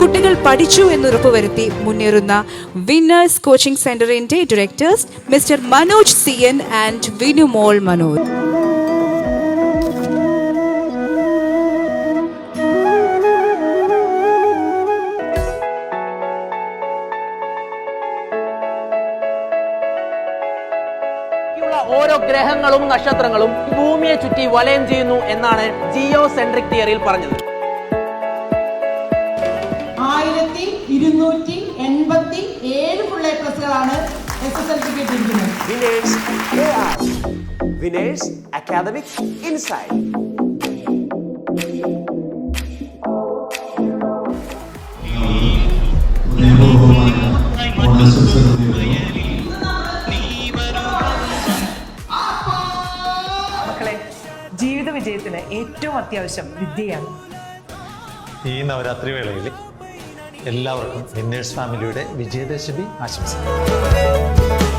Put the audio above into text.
കുട്ടികൾ പഠിച്ചു എന്നുറപ്പുവരുത്തി മുന്നേറുന്ന വിന്നേഴ്സ് കോച്ചിംഗ് സെന്ററിന്റെ directors mister Manoj C N and Vinumol Manoj ഓരോ ഗ്രഹങ്ങളും നക്ഷത്രങ്ങളും ഭൂമിയെ ചുറ്റി വലയം ചെയ്യുന്നു എന്നാണ് ജിയോ സെൻട്രിക് തിയറിയിൽ പറഞ്ഞത്. ആയിരത്തി ഇരുന്നൂറ്റി എൺപത്തി ഏഴ് ഫുൾ എ പ്ലസുകളാണ് എസ് എസ് എൽ സിക്ക് കിട്ടിയിരിക്കുന്നത്. നേരുന്നു മക്കളെ ജീവിത വിജയത്തിന് ഏറ്റവും അത്യാവശ്യം വിദ്യയാണ്. ഈ നവരാത്രി വേളയിൽ എല്ലാവർക്കും വിന്നേഴ്സ് ഫാമിലിയുടെ വിജയദശമി ആശംസിക്കുന്നു